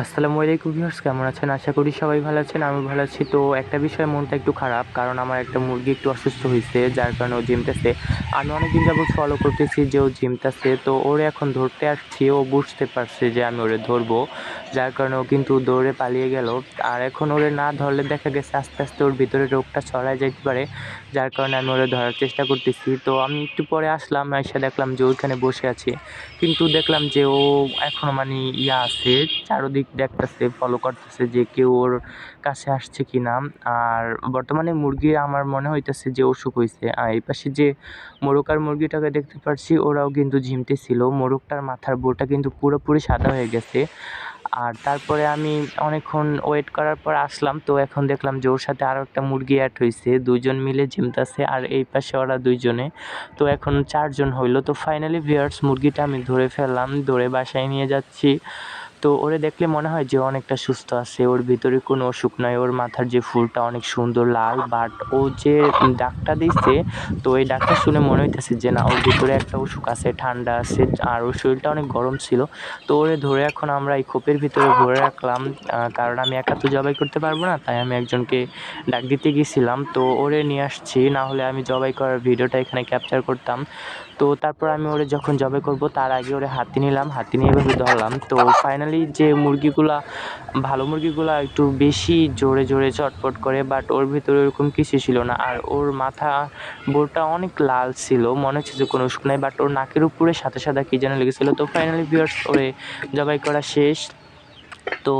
আসসালামু আলাইকুম ভিউয়ার্স, কেমন আছেন? আশা করি সবাই ভালো আছেন, আমি ভালো আছি। তো একটা বিষয়ে মনটা একটু খারাপ, কারণ আমার একটা মুরগি একটু অসুস্থ হয়েছে, যার কারণে ও জিমতেছে আমি অনেকদিন যাবত ফলো করতেছি যে ও জিমতেছে তো ওরে এখন ধরতে আসছি, ও বুঝতে পারছে যে আমি ওরে ধরবো, যার কারণে ও কিন্তু দৌড়ে পালিয়ে গেল। আর এখন ওরে না ধরলে দেখা গেছে আস্তে আস্তে ওর ভিতরে রোগটা ছড়ায় যাইতে পারে, যার কারণে আমি ওরে ধরার চেষ্টা করতেছি। তো আমি একটু পরে আসলাম, এসে দেখলাম যে ওইখানে বসে আছে। কিন্তু দেখলাম যে ও এখনও মানে ইয়া আছে, চারোদিক দেখতেছে ফলো করতেছে যে কেউ ওর কাছে আসছে কি না আর বর্তমানে মুরগি আমার মনে হইতেছে যে অসুখ হয়েছে আর এই পাশে যে মোরগ আর মুরগিটাকে দেখতে পাচ্ছি ওরাও কিন্তু ঝিমতেছিল মোরগটার মাথার বোটা কিন্তু পুরোপুরি সাদা হয়ে গেছে। আর তারপরে আমি অনেকক্ষণ ওয়েট করার পর আসলাম। তো এখন দেখলাম যে ওর সাথে আরও একটা মুরগি অ্যাড হয়েছে দুজন মিলে ঝিমতাছে আর এই পাশে ওরা দুইজনে। তো এখন চারজন হইল। তো ফাইনালি ভিয়ার্স মুরগিটা আমি ধরে ফেললাম। ধরে বাসায় নিয়ে যাচ্ছি। তো ওরে দেখলে মনে হয় যে অনেকটা সুস্থ আছে, ওর ভিতরে কোনো অসুখ নাই, ওর মাথার যে ফুলটা অনেক সুন্দর লাল বাট ও যে ডাকটা দিচ্ছে তো এই ডাকটা শুনে মনে হইতেছে যে না, ওর ভিতরে একটা অসুখ আছে, ঠান্ডা আছে, আর ওর শরীরটা অনেক গরম ছিল। তো ওরে ধরে এখন আমরা এই খোপের ভিতরে ভরে রাখলাম কারণ আমি একা তো জবাই করতে পারব না, তাই আমি একজনকে ডাক দিতে গিয়েছিলাম তো ওরে নিয়ে আসছি, না হলে আমি জবাই করার ভিডিওটা এখানে ক্যাপচার করতাম। তো তারপর আমি ওরে যখন জবাই করব, তার আগে ওরে হাতে নিলাম, হাতে নিয়ে এভাবে ধরলাম। তো ফাইনালি যে মুরগিগুলা, ভালো মুরগিগুলা একটু বেশি জোরে জোরে চটপট করে বাট ওর ভিতরে ওরকম কিছু ছিল না। আর ওর মাথা বোরটা অনেক লাল ছিল, মনে হচ্ছে যে কোনো অসুখ নাই বাট ওর নাকের উপরে সাদা সাদা কী যেন লেগেছিলো। তো ফাইনালি ভিউয়ার্স ওরে জবাই করা শেষ। তো